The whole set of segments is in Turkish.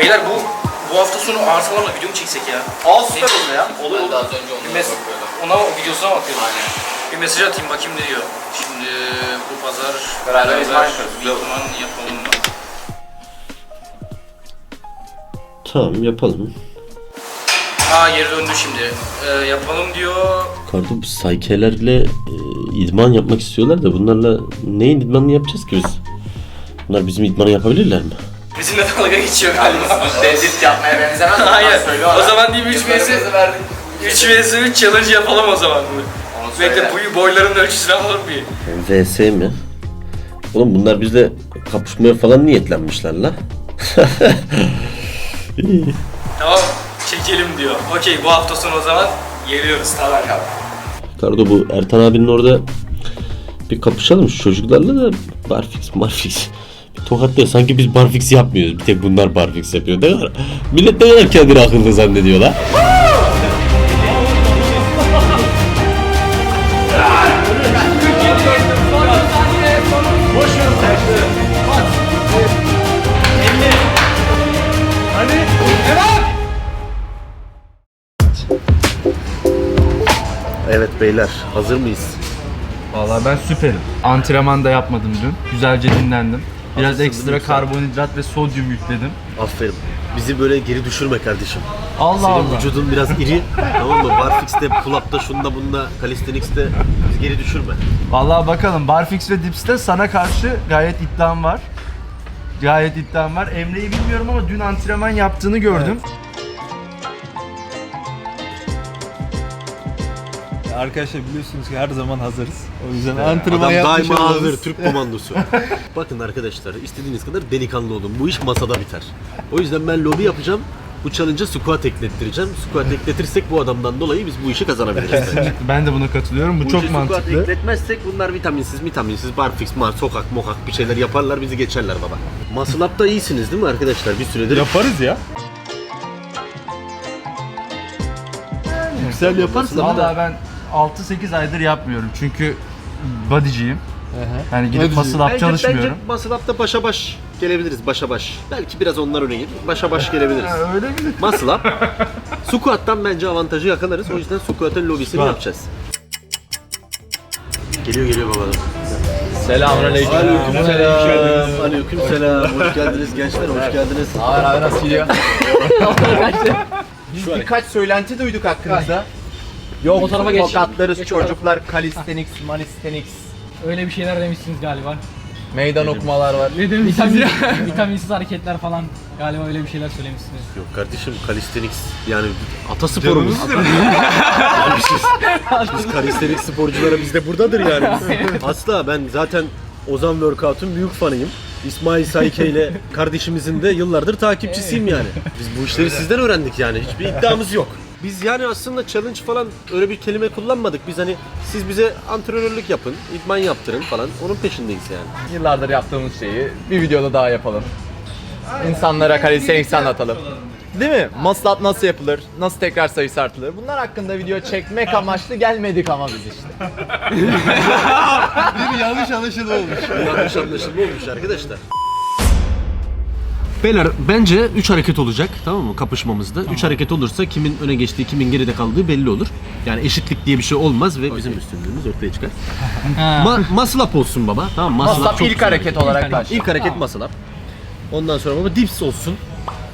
Beyler bu bu hafta sonu arsalarla video mu çeksek ya? Aa süper oldu ya. Olur Ben olur. de az önce Bir onlara mes- bakıyordum. ona o videosuna bakıyorum. Bir mesaj atayım bakayım ne diyor. Şimdi bu pazar Beraber yaparız. bir idman yapalım mı? Tamam yapalım. Aa geri döndü şimdi. Ee, yapalım diyor. Kardo bu saykelerle e, idman yapmak istiyorlar da bunlarla neyin idmanını yapacağız ki biz? Bunlar bizim idmanı yapabilirler mi? Bizimle dalga geçiyor galiba. Deadlift yapmaya benzemez. mi? Hayır. O zaman değil mi 3 vs Yıllarımızı verdik. 3 vs 3 challenge yapalım o zaman. Söyle. Bekle bu boyların ölçüsünü alalım bir. VS mi? Oğlum bunlar bizle kapışmaya falan niyetlenmişler la. Tamam çekelim diyor. Okey bu hafta sonu o zaman geliyoruz tamam abi. Kardo bu Ertan abinin orada bir kapışalım şu çocuklarla da barfix marfix. Tokatlıyor. Sanki biz barfix yapmıyoruz. Bir tek bunlar barfix yapıyor. Ne kadar, millet ne kadar kendini akıllı zannediyor la. Evet beyler hazır mıyız? Vallahi ben süperim. Antrenman da yapmadım dün. Güzelce dinlendim. Biraz Haklısın, ekstra karbonhidrat ve sodyum yükledim. Aferin. Bizi böyle geri düşürme kardeşim. Allah Senin Allah. vücudun biraz iri. tamam mı? Barfix'te, pull-up'ta, şunda bunda, calisthenics'te bizi geri düşürme. Vallahi bakalım barfix ve dips'te sana karşı gayet iddiam var. Gayet iddiam var. Emre'yi bilmiyorum ama dün antrenman yaptığını gördüm. Arkadaşlar biliyorsunuz ki her zaman hazırız. O yüzden Adam antrenman yapmış daima oluruz. hazır Türk komandosu. Bakın arkadaşlar istediğiniz kadar delikanlı olun. Bu iş masada biter. O yüzden ben lobi yapacağım. Bu challenge'a squat eklettireceğim. Squat ekletirsek bu adamdan dolayı biz bu işi kazanabiliriz. bence. Ben de buna katılıyorum. Bu, Bu çok işi squat mantıklı. ekletmezsek bunlar vitaminsiz, vitaminsiz, barfix, mar, sokak, mokak bir şeyler yaparlar bizi geçerler baba. Muscle up'ta iyisiniz değil mi arkadaşlar? Bir süredir. Yaparız ya. Güzel yaparsan Vallahi ben 6-8 aydır yapmıyorum. Çünkü bodyciyim. Yani gidip muscle up Bence, çalışmıyorum. bence muscle up'ta başa baş gelebiliriz başa baş. Belki biraz onlar öne gelir. Başa baş gelebiliriz. Ha, öyle mi? Muscle up. Squat'tan bence avantajı yakalarız. O yüzden squat'ın lobisini Squat. yapacağız. Geliyor geliyor baba. Selamünaleyküm. Aleykümselam. Aleykümselam. Hoş geldiniz gençler. Hoş geldiniz. Abi abi nasıl gidiyor? Biz birkaç söylenti duyduk hakkınızda. Yok, O tarafa geç. tokatlarız Geç çocuklar, calisthenics, malisthenics, Öyle bir şeyler demişsiniz galiba. meydan okumalar var. Ne demişsiniz? Vitamin, vitaminsiz hareketler falan. Galiba öyle bir şeyler söylemişsiniz. Yok kardeşim calisthenics yani ata sporumuz. biz, biz calisthenics sporculara biz de buradadır yani. Asla ben zaten Ozan Workout'un büyük fanıyım. İsmail Sayke ile kardeşimizin de yıllardır takipçisiyim yani. Biz bu işleri sizden öğrendik yani. Hiçbir iddiamız yok. Biz yani aslında challenge falan öyle bir kelime kullanmadık. Biz hani siz bize antrenörlük yapın, idman yaptırın falan. Onun peşindeyiz yani. Yıllardır yaptığımız şeyi bir videoda daha yapalım. İnsanlara calisthenics anlatalım. Değil mi? Up nasıl yapılır? Nasıl tekrar sayısı artılır? Bunlar hakkında video çekmek amaçlı gelmedik ama biz işte. Bir yanlış anlaşılma olmuş. Yanlış anlaşılma olmuş arkadaşlar. Beyler bence 3 hareket olacak tamam mı kapışmamızda. 3 hareket olursa kimin öne geçtiği kimin geride kaldığı belli olur. Yani eşitlik diye bir şey olmaz ve bizim üstünlüğümüz ortaya çıkar. Ma muscle up olsun baba. Tamam muscle, Muscle up ilk güzel hareket olarak baş. İlk hareket muscle up. Ondan sonra baba dips olsun.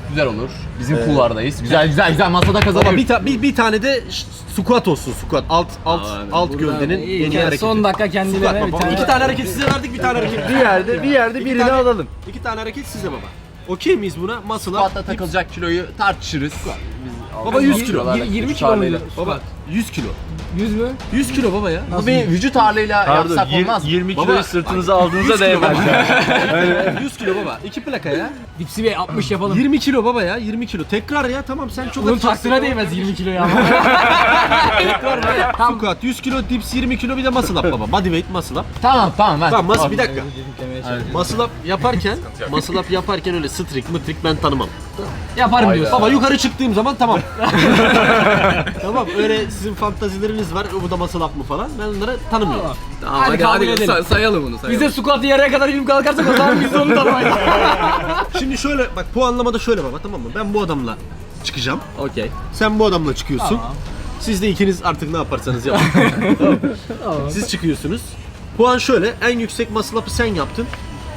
Güzel olur. Bizim kulvardayız. Güzel güzel güzel masada kazanıyoruz. Baba bir, ta- bir, bir tane de squat olsun squat. Alt alt alt gövdenin en iyi hareketi. son dakika kendilerine bir tane. İki tane hareket size verdik bir tane hareket. Bir yerde bir yerde İki birini tane- alalım. İki tane hareket size baba. Okey miyiz buna? Muscle up. Squat'ta takılacak kiloyu tartışırız. Baba 100 kilo. Yir- 20 kilo muydu? Baba 100 kilo. 100 mü? 100 kilo baba ya. Bu bir vücut ağırlığıyla Pardon yapsak yir- olmaz mı? 20 Baba, kiloyu sırtınıza aldığınıza değmez. 100 kilo baba. 2 plaka ya. Dipsi Bey 60 yapalım. 20 kilo baba ya. 20 kilo. Tekrar ya. Tamam sen çok Bunun taksına değmez 20 kilo ya. Squat 100 kilo, dips 20 kilo bir de muscle up baba. Bodyweight muscle up. Tamam tamam ben. Tamam muscle bir dakika. Muscle up yaparken, muscle up yaparken öyle strict mıtrik ben tanımam. Yaparım diyorsun. Baba yukarı çıktığım zaman tamam. tamam öyle sizin fantazileriniz var. Bu da up mı falan. Ben onları tanımıyorum. Tamam Hadi kabul edelim. sayalım bunu sayalım. Bize squat yarıya kadar ilim kalkarsak o zaman biz de onu tanımayız. Şimdi şöyle bak puanlamada şöyle baba tamam mı? Ben bu adamla çıkacağım. Okey. Sen bu adamla çıkıyorsun. Siz de ikiniz artık ne yaparsanız yapın. Siz çıkıyorsunuz. Puan şöyle. En yüksek muscle up'ı sen yaptın.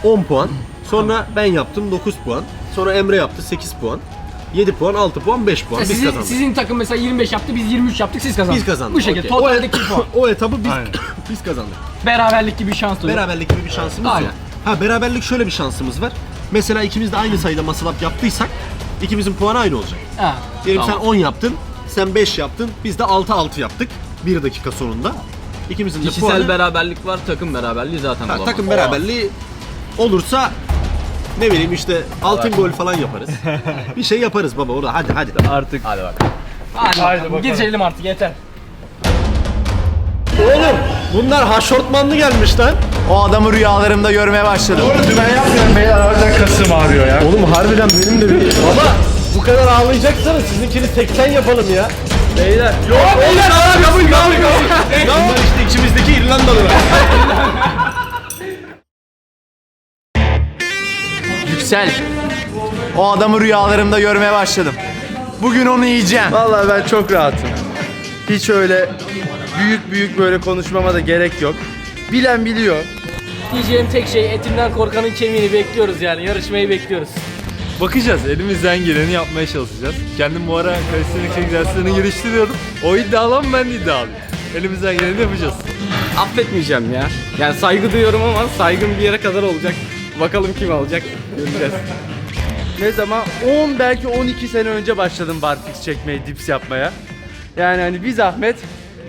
10 puan. Sonra ben yaptım 9 puan. Sonra Emre yaptı 8 puan. 7 puan, 6 puan, 5 puan. Biz sizin, kazandık. sizin takım mesela 25 yaptı, biz 23 yaptık, siz kazandınız. Biz kazandık. Bu şekilde. Okey. Totalde o, 2 puan. o etabı biz biz kazandık. Beraberlik gibi bir şans oluyor. Beraberlik gibi bir şansımız Aynen. yok. Ha beraberlik şöyle bir şansımız var. Mesela ikimiz de aynı sayıda muscle up yaptıysak ikimizin puanı aynı olacak. Ha. Diyelim sen 10 yaptın, sen 5 yaptın, biz de 6-6 yaptık 1 dakika sonunda. İkimizin de Kişisel puanı beraberlik var, takım beraberliği zaten ha, olamaz. takım beraberliği olursa ne bileyim işte altın gol falan yaparız. bir şey yaparız baba orada hadi hadi. Artık Hadi bak. Hadi, bakalım. Geçelim artık yeter. Oğlum bunlar haşortmanlı gelmiş lan. O adamı rüyalarımda görmeye başladım. Ben yapmıyorum beyler harbiden kasım ağrıyor ya. Oğlum harbiden benim de bir... Baba bu kadar ağlayacaksanız sizinkini 80 yapalım ya. Beyler. Yok beyler abi kabul kabul kabul. Bunlar işte içimizdeki İrlandalılar. Yüksel. O adamı rüyalarımda görmeye başladım. Bugün onu yiyeceğim. Vallahi ben çok rahatım. Hiç öyle büyük büyük böyle konuşmama da gerek yok. Bilen biliyor. Diyeceğim tek şey etinden korkanın kemiğini bekliyoruz yani. Yarışmayı bekliyoruz. bakacağız. Elimizden geleni yapmaya çalışacağız. Kendim bu ara kalistenik egzersizlerini geliştiriyorum. O iddialı mı ben de iddialıyım. Elimizden geleni yapacağız. Affetmeyeceğim ya. Yani saygı duyuyorum ama saygım bir yere kadar olacak. Bakalım kim alacak. Göreceğiz. Ne zaman 10 belki 12 sene önce başladım barfix çekmeye, dips yapmaya. Yani hani bir zahmet,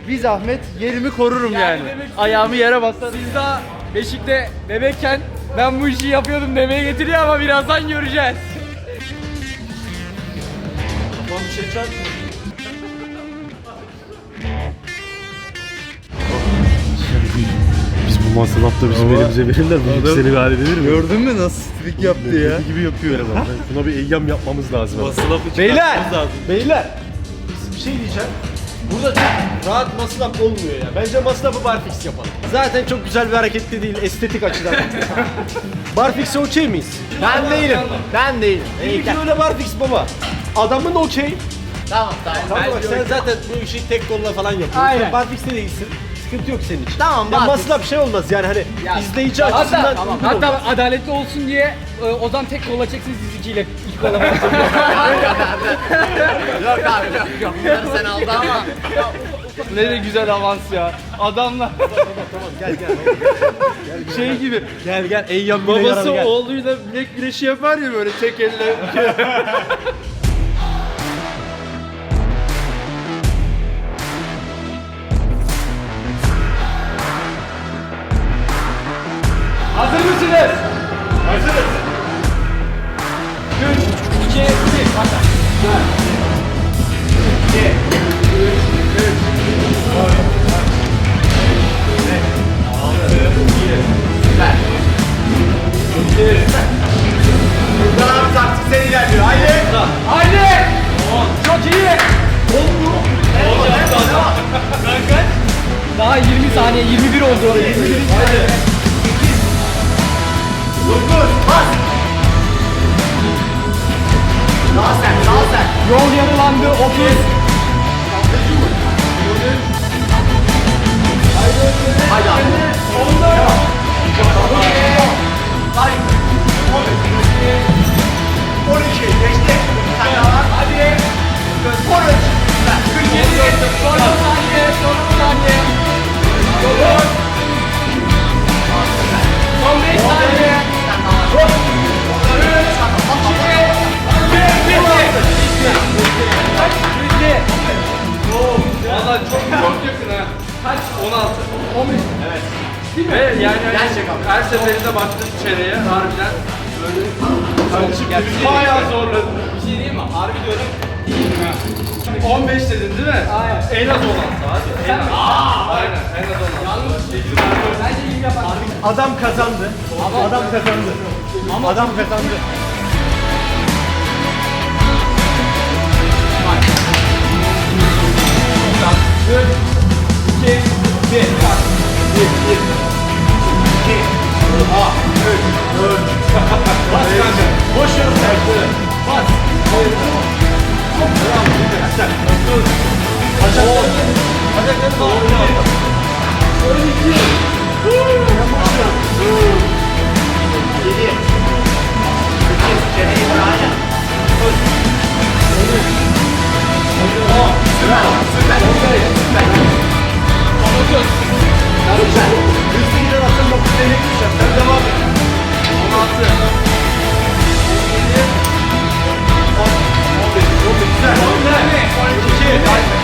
bir zahmet yerimi korurum yani. demek Ayağımı yere basarım. Siz daha Beşik'te bebekken ben bu işi yapıyordum demeye getiriyor ama birazdan göreceğiz. Biz bu up'ta bizim elimize verirler. Bu yükseli bir hale verir mi? Gördün mü nasıl trik yaptı ya? Deli gibi yapıyor eleman. Buna bir eyyam yapmamız lazım. ama. Beyler! Beyler! Bir şey diyeceğim. Burada çok rahat up olmuyor ya. Bence up'ı barfix yapalım. Zaten çok güzel bir hareket de değil estetik açıdan. Barfix'e okey miyiz? Ben değilim. Ben değilim. İyi öyle barfix baba. Adamın okey. Tamam tamam. Tamam bak sen zaten bu işi tek kolla falan yapıyorsun. Aynen. Sen barfix'te değilsin. Sıkıntı yok senin için. Tamam, Ya muscle up şey olmaz yani hani izleyici açısından Hatta, uygun hatta olmaz. adaletli olsun diye e, Ozan tek kolla çeksin siz ikiyle iki kolla Yok abi yok yok. Bunları sen aldın ama. Ne de güzel avans ya. Adamlar Gel gel. şey gibi. Gel gel bile yarar Babası gel. oğluyla bilek güreşi yapar ya böyle tek elle. Hazır mısınız? Hazırız. 3, 2, 1, başla. Buradan taktiksel ilerliyor. Haydi. Haydi! Çok iyi! Daha 20 saniye, 21 oldu. 21 saniye. Daha sen, daha sen. Yol yarılandı, 30. Haydi abi. On iki. Geçti. Bir tane daha var. Hadi. On üç. Süper. 47, son 10 saniye, son 10 saniye. Son 5 saniye. Valla çok çok yakın ha. Kaç? 16. 15. Evet. Değil mi? Ve yani hani Gerçek abi. her seferinde baktım çeneye harbiden böyle Kardeşim bayağı zorladım. Bir şey diyeyim mi? Harbi diyorum. 15 dedin değil mi? Aynen. En az olan saat. En az. Aa, aynen. En az olan. Yalnız. Şey Bence iyi yapar. Adam kazandı. Ama adam kazandı. Ama adam kazandı. Üç, iki, bir, bak. Bir, bir, iki, ah, üç, dört. Bas kanka. Boş yorum. Bas. Bas. Güzel. Yüz bin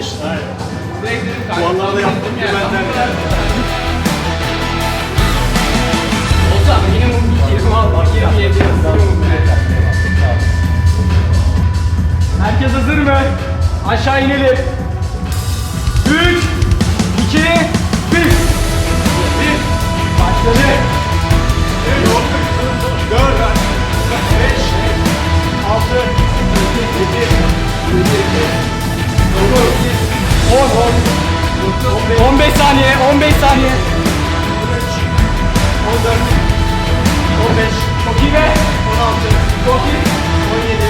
işte. Puanlarda yaptığım dümenler. Olsa minimum 26, 27. Herkes hazır mı? Aşağı inelim. 3, 2, 1. 1. Başladı. 15 saniye, 15 saniye. 15. Çok iyi be. 16. Çok iyi. 17.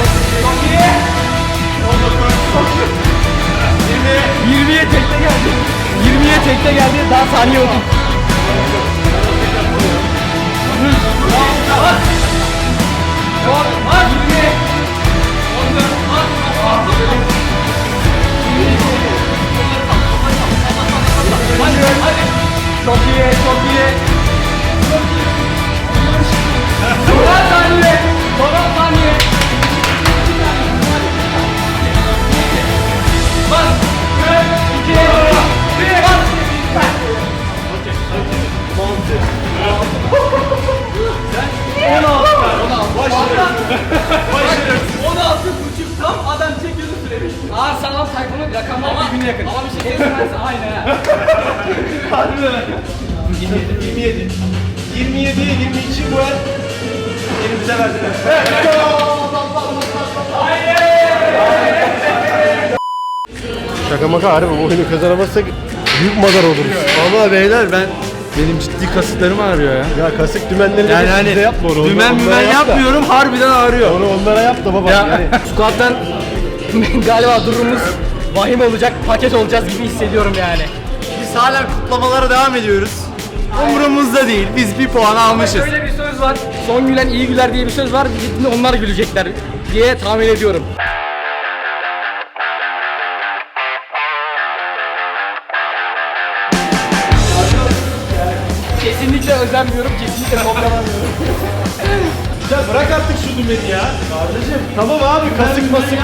18. Çok iyi. 19. Çok iyi. 20. 20'ye tekte geldi. 20'ye tekte geldi. Daha saniye oldu. Son. Bas. 20. 14. Çok iyi, çok iyi. Son saniye, son saniye. Bas, üç, iki, bir, bas. Monte. 16. 16. Başlıyoruz. 16 çekiyordun süremiş. Aa sağlam sayfanın rakamı ama birbirine yakın. Ama bir şey kesmezse aynı ha. Harbi öyle. 27, 27. 27, 22 bu el. Elimize verdiler. Şaka maka harbi bu oyunu kazanamazsak büyük mazar oluruz. Valla beyler ben benim ciddi kasıklarım ağrıyor ya. Ya kasık dümenlerini yani hani, yapma onu. Dümen onlara dümen yapmıyorum harbiden ağrıyor. Onu onlara yap da baba. Ya. Yani. Squat'tan galiba durumumuz vahim olacak, paket olacağız gibi hissediyorum yani. Biz hala kutlamalara devam ediyoruz. Umurumuzda değil. Biz bir puan almışız. Şöyle bir söz var. Son gülen iyi güler diye bir söz var. Gittiğinde onlar gülecekler diye tahmin ediyorum. Kesinlikle özenmiyorum, şu dümeni ya. Kardeşim tamam abi kasık masık.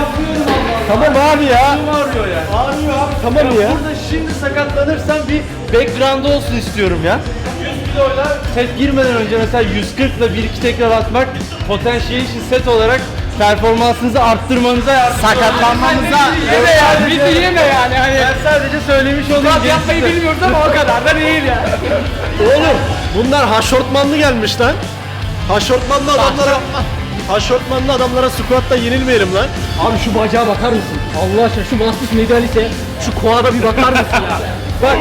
Tamam abi ya. ağrıyor ya. Ağrıyor abi tamam ya. Burada şimdi sakatlanırsan bir background olsun istiyorum ya. 100 kiloyla set girmeden önce mesela 140 ile 1-2 tekrar atmak potentiation set olarak performansınızı arttırmanıza yardımcı Sakatlanmamıza yeme yani, bizi yeme yani. Hani Ben sadece söylemiş olayım. Squat yapmayı bilmiyoruz ama o kadar da değil yani. Oğlum bunlar haşortmanlı gelmiş lan. Haşortmanlı adamlara Haşortmanlı adamlara squat'ta yenilmeyelim lan. Abi şu bacağa bakar mısın? Allah aşkına şu Mastis Medialite, şu koala bir bakar mısın ya? Bak,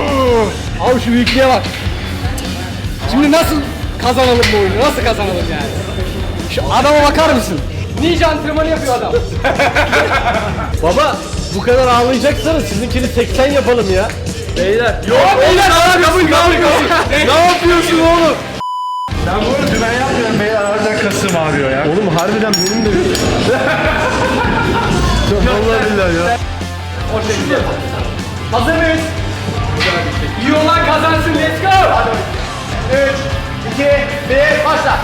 abi şu büyüklüğe bak. Şimdi nasıl kazanalım bu oyunu? Nasıl kazanalım yani? Şu adama bakar mısın? Ninja antrenmanı yapıyor adam. Baba bu kadar ağlayacaksanız sizinkini 80 yapalım ya. Beyler. Yok beyler kabul kabul. ne yapıyorsun oğlum? Ben bu arada dümen yapmıyorum. Beyler harbiden kasım ağrıyor ya. Oğlum harbiden benim de öyle. Vallahi billahi ya. O şekilde. Hazır mıyız? İyi olan kazansın. Let's go. Hadi. 3, 2, 1, başla.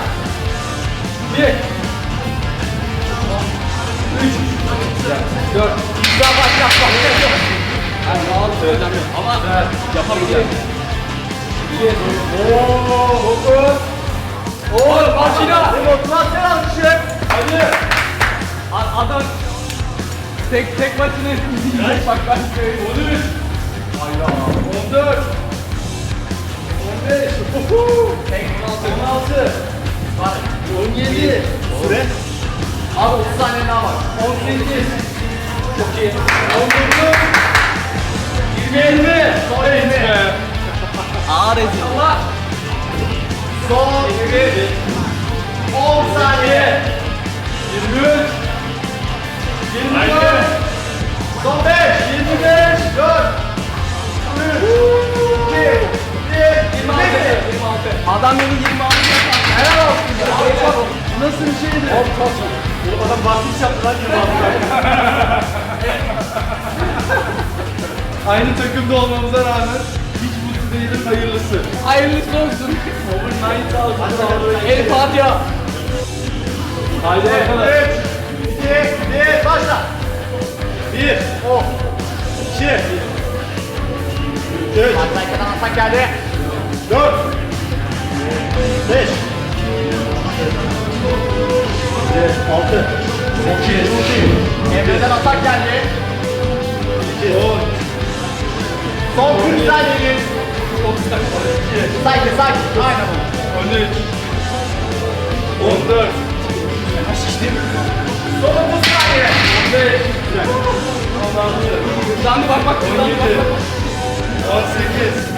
1, 3, 4, güzel başla. Yani rahat söylemiyorum ama yapabileceğim. 2, 9, Oğlum makina. Motivasyon almışım. Hadi. A- adam tek tek maçını yiyecek bak ben söyleyeyim. 13. Hayda. 14. 15. Uhu. 16. 16. 17. Süre. Abi 30 saniye daha var. 18. Çok iyi. 19. 20. 20. Sonra 20. Ağır ezildi. Son 21. 10 saniye. 23. 24. Son 5. 25. 4. 3. 2. 1. 26. 26. Adam beni 26 yapar. Helal olsun. Nasıl bir şeydi? Çok çok. Adam bahsiz yaptı lan Aynı takımda olmamıza rağmen hiç mutlu değilim. Hayırlısı. Hayırlısı olsun. Over 9000 El Fatiha. Haydi bakalım. 3, 2, 1, başla. Bir. Oh. İki. Üç. Arkadan atak geldi. Dört. Beş. Beş. Altı. Sekiz. Emre'den atak geldi. İki. On. Son 40 saniyeniz. Sakin sakin. Aynen bu. 13 14 Son 30 saniye. 15 Hızlandı bak bak. Hızlandı 17 bak. 18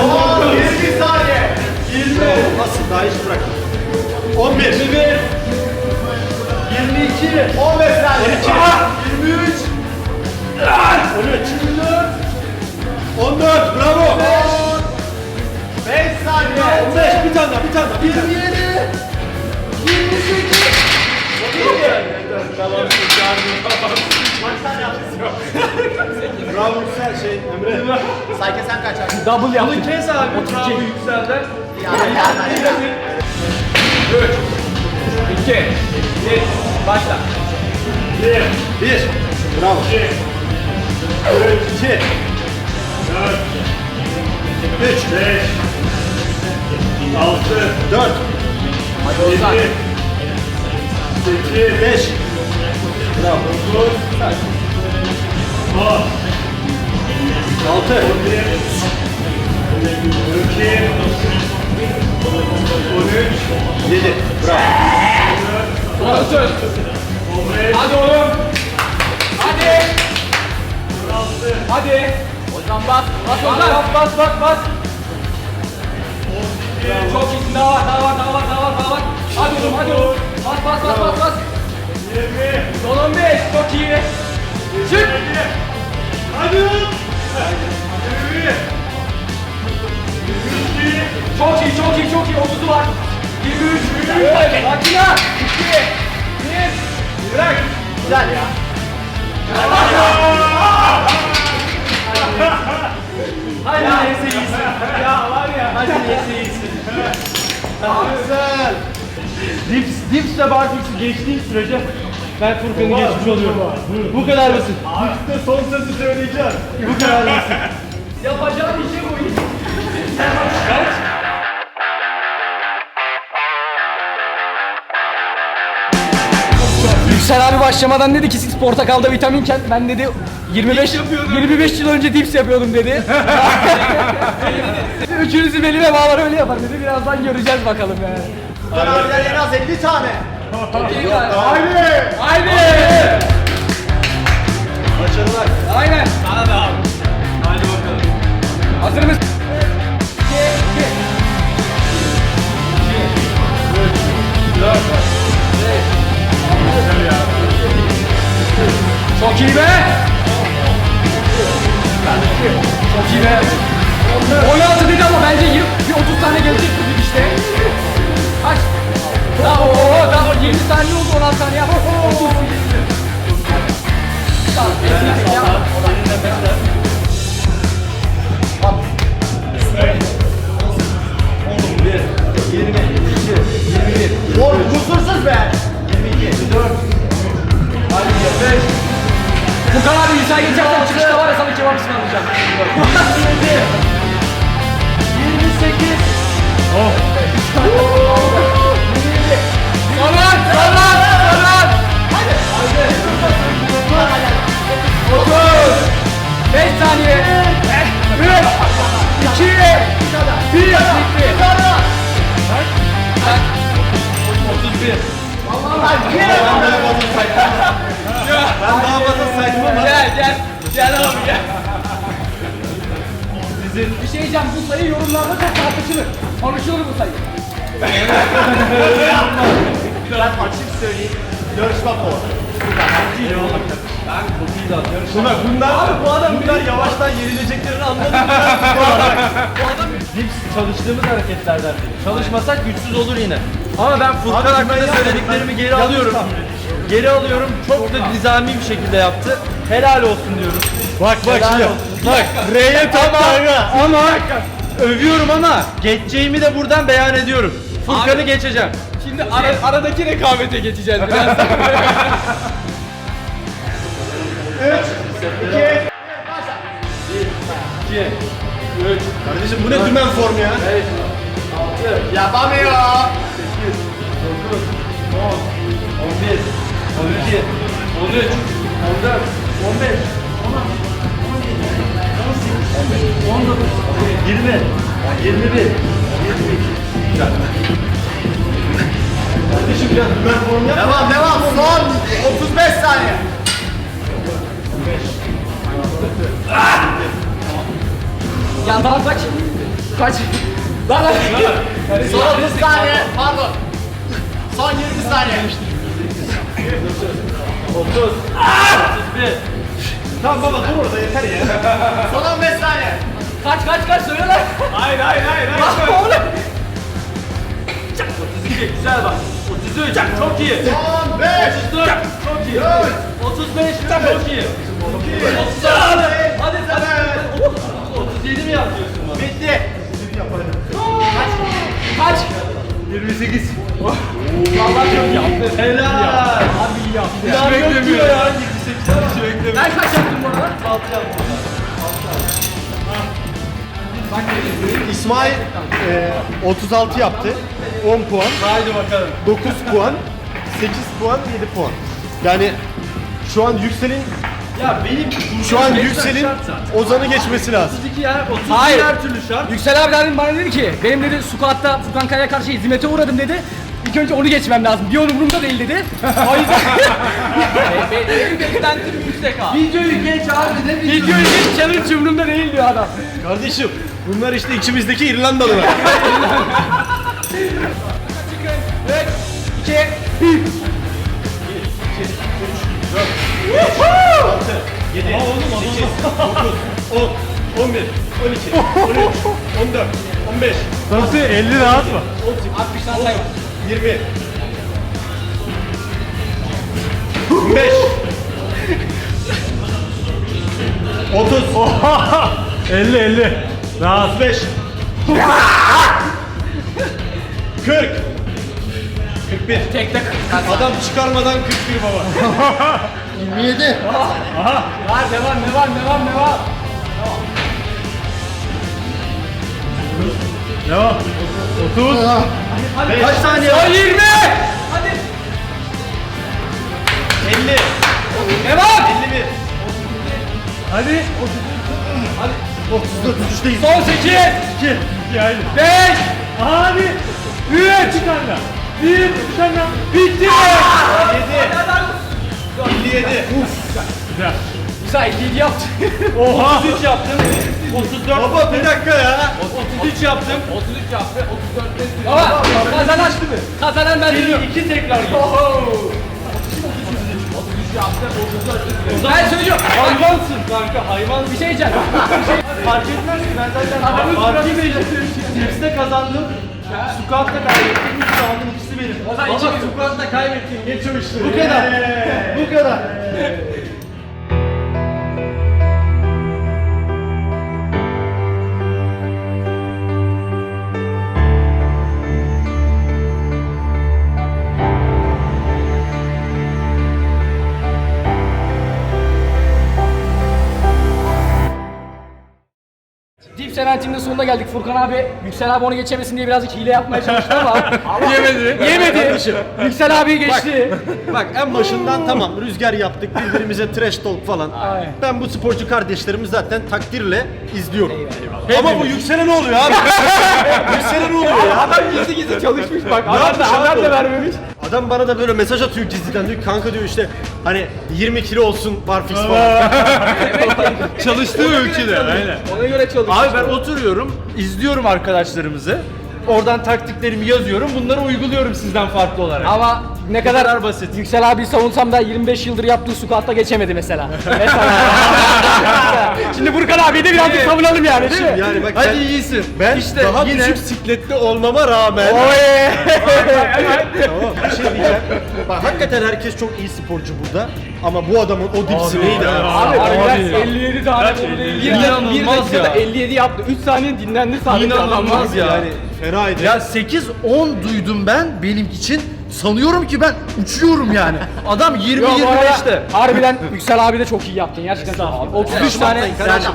Son 20 saniye. 20 Nasıl? Daha hiç bıraktım. 11. 21 22 15 saniye. 23 13 14 bravo 5 saniye. 15 bir tane daha bir tane daha bir tane 27. 28. Tamam Kaç tane yaptın? Bravo Yüksel şey Emre Sayke sen kaç yaptın? Double yaptı. Bunu kes abi bravo Yüksel'den Yani yani. 2 1 Başla. 1 1 Bravo 2 3 2 4 3 5 6 4 Hadi Ozan. 8 5 Bravo 9 10 6 11 12 13 7 Bravo Son söz. 15 Hadi oğlum. Hadi. Hadi. Ozan bas. Bas Ozan. Bas bas bas bas. Çok iyisin daha var daha var daha var daha var daha var. Hadi oğlum hadi oğlum. Bas bas bas bas bas. 20 Son 15 çok iyi. Çık. Hadi 21 Çok iyi çok iyi çok iyi omuzu var. 23 23 Makina 2 1 Bırak. Güzel ya. Hadi neyse iyisin. Ya var ya. Hadi neyse iyisin. Güzel. Dips, Dips ve Barfix'i geçtiğim sürece ben Furkan'ı geçmiş oluyorum. Bu kadar basit. İşte son sözü söyleyeceğim. Bu kadar basit. Yapacağım işi bu iş. Yüksel abi başlamadan dedi ki siz portakalda vitaminken ben dedi 25 25 yıl önce dips yapıyordum dedi. Üçünüzü belime bağlar öyle yapar dedi. Birazdan göreceğiz bakalım yani. Abiler en az 50 tane. Haydi! Haydi! Başarılar. Aynen. Sana da abi. Hadi bakalım. Hazır mısın? Çok iyi be! Çok iyi be! 16 dedi ama bence yirmi- bir gel abi gel Bir şey diyeceğim bu sayı yorumlarda çok tartışılır Konuşulur bu sayı Ben açık söyleyeyim. Yarışma bu. Bunlar, bunlar, bu adam bunlar yavaştan yenileceklerini anladı. Dips çalıştığımız hareketlerden biri. Çalışmasak güçsüz olur yine. Ama ben Furkan hakkında söylediklerimi geri alıyorum. Geri alıyorum. Çok da nizami bir şekilde yaptı. Helal olsun diyorum. Bak bak Helal şimdi. olsun. Bak R'ye tam Ama, ama övüyorum ama geçeceğimi de buradan beyan ediyorum. Furkan'ı geçeceğim. Şimdi ara, aradaki rekabete geçeceğiz biraz. Kardeşim bu ne dümen form ya? Yapamıyor. 11, 12, 13, 14, 15, 16, 19, 20, 21, 22. Kardeşim biraz dümen form yap. Devam devam. Son 35 saniye. Ya daha kaç? Kaç? Lan lan. Son 30 saniye. Pardon. Son 20 saniye. 30, 31, Tamam baba dur orada yeter ya. Son 15 saniye. Kaç kaç kaç söyle lan. hayır hayır hayır. hayır. Bak oğlum. 32, güzel bak. 33, çok iyi. 15. 34, çok iyi. 35, çok iyi. 36, hadi sen. 37 mi yapıyorsun bana? Bitti. Kaç? 28. Vallahi çok yaptın. Helal. Abi iyi. Daha yok diyor ya. 28'den hiç beklemiyorum. Ben kaç yaptım bu arada? 6 yaptım. İsmail e, 36 yaptı. 10 puan. Haydi bakalım. 9 puan. 8 puan, 7 puan. Yani şu an Yüksel'in Ya benim şu an Yüksel'in Ozan'ı geçmesi lazım. 32 yer, 30 Hayır. her türlü şart. Yüksel abi dedim bana dedi ki benim dedi squat'ta Furkan Kaya'ya karşı hizmete uğradım dedi. İlk önce onu geçmem lazım. Bir onun umurumda değil dedi. O yüzden benim beklentim yüksek abi. Videoyu geç abi ne Videoyu hiç challenge umurumda değil diyor adam. Kardeşim bunlar işte içimizdeki İrlandalılar. 2 1 7, 8, 9, 10, 11, 12, 13, 14, 15, Nasıl 50 rahat mı? 60'tan say. 20, 25, 30, 50 50. Rahat. 35, 40, 41. Tek tek. Adam çıkarmadan 41 baba. Var devam devam devam devam. Devam. 30. Kaç saniye? Son 20. Hadi. 50, Devam. 51. Hadi. 34, 33'teyiz. Son 8. 2. 2 haydi. 5. Hadi. 3 çıkarla. 1 çıkarla. Bitti. 57. Güzel. Güzel 57 yaptı. Oha. 33 yaptım. 34. Baba bir dakika ya. 33 yaptım. 33 yaptı. 34 Ama kazanan kazanan ben biliyorum. İki tekrar git. Ben söylüyorum. Hayvansın kanka hayvan. Bir şey diyeceğim. Fark etmez ki ben zaten Adamın fark etmez. Tips'te kazandım. Squat'ta kaybettim. Üç round'un ikisi benim. O zaman Ama Squat'ta kaybettim. Geç o işleri. Bu kadar. Bu kadar. Seventeam'in sonuna geldik. Furkan abi, Yüksel abi onu geçemesin diye birazcık hile yapmaya çalıştı ama yemedi. Yemedi. Yüksel abi geçti. Bak en başından tamam rüzgar yaptık birbirimize trash talk falan. Aynen. Ben bu sporcu kardeşlerimi zaten takdirle izliyorum. Ama bu yükselen ne oluyor abi? yükselen ne oluyor ya? Adam gizli gizli çalışmış bak. Adam da yapmış de vermemiş. Adam bana da böyle mesaj atıyor gizliden diyor ki, kanka diyor işte hani 20 kilo olsun barfix falan. Çalıştığı ülkede. Aynen. Ona göre çalış. Abi ben oturuyorum, izliyorum arkadaşlarımızı. Oradan taktiklerimi yazıyorum. Bunları uyguluyorum sizden farklı olarak. Ama ne kadar, basit. Yüksel abi savunsam da 25 yıldır yaptığı squat'ta geçemedi mesela. mesela. Şimdi Burkan abi de birazcık savunalım yani değil mi? Yani bak Hadi ben, iyisin. ben İşte daha yine- düşük sikletli olmama rağmen tamam bir şey diyeceğim. Bak hakikaten herkes çok iyi sporcu burada ama bu adamın o dipsi neydi abi? Abi, harbiden 57 tane bir, bir, dakikada ya. 57 yaptı. 3 saniye dinlendi sadece. İnanılmaz ya. Yani fenaydı. Ya 8-10 duydum ben benim için. Sanıyorum ki ben uçuyorum yani. Adam Yo, bu arada 20-25'te. Harbiden Yüksel abi de çok iyi yaptın gerçekten. çok iyi. 33 tane Kardeşim,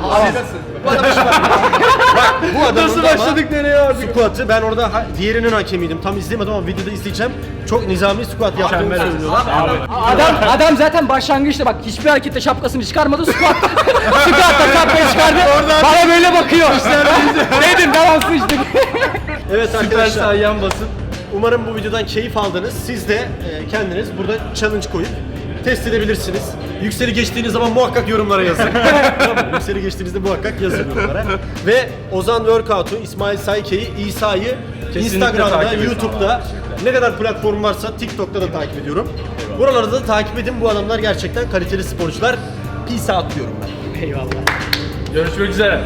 bu adamın Nasıl başladık nereye abi? Squat'ı ben orada ha- diğerinin hakemiydim. Tam izlemedim ama videoda izleyeceğim. Çok nizami squat yaptığını söylüyorlar. Adam adam zaten başlangıçta bak hiçbir harekette şapkasını çıkarmadı. Squat. Squat'ta şapkayı çıkardı. Bana böyle bakıyor. Dedim ben olsun işte. Evet Süper arkadaşlar. sayyan basın. Umarım bu videodan keyif aldınız. Siz de e, kendiniz burada challenge koyup test edebilirsiniz. Yükseli geçtiğiniz zaman muhakkak yorumlara yazın. Tamam, Yükseli geçtiğinizde muhakkak yazın yorumlara. Ve Ozan Workout'u, İsmail Sayke'yi, İsa'yı Instagram'da. YouTube'da ne kadar platform varsa TikTok'ta da takip ediyorum. Buralarda da takip edin. Bu adamlar gerçekten kaliteli sporcular. Peace out diyorum ben. Eyvallah. Görüşmek üzere.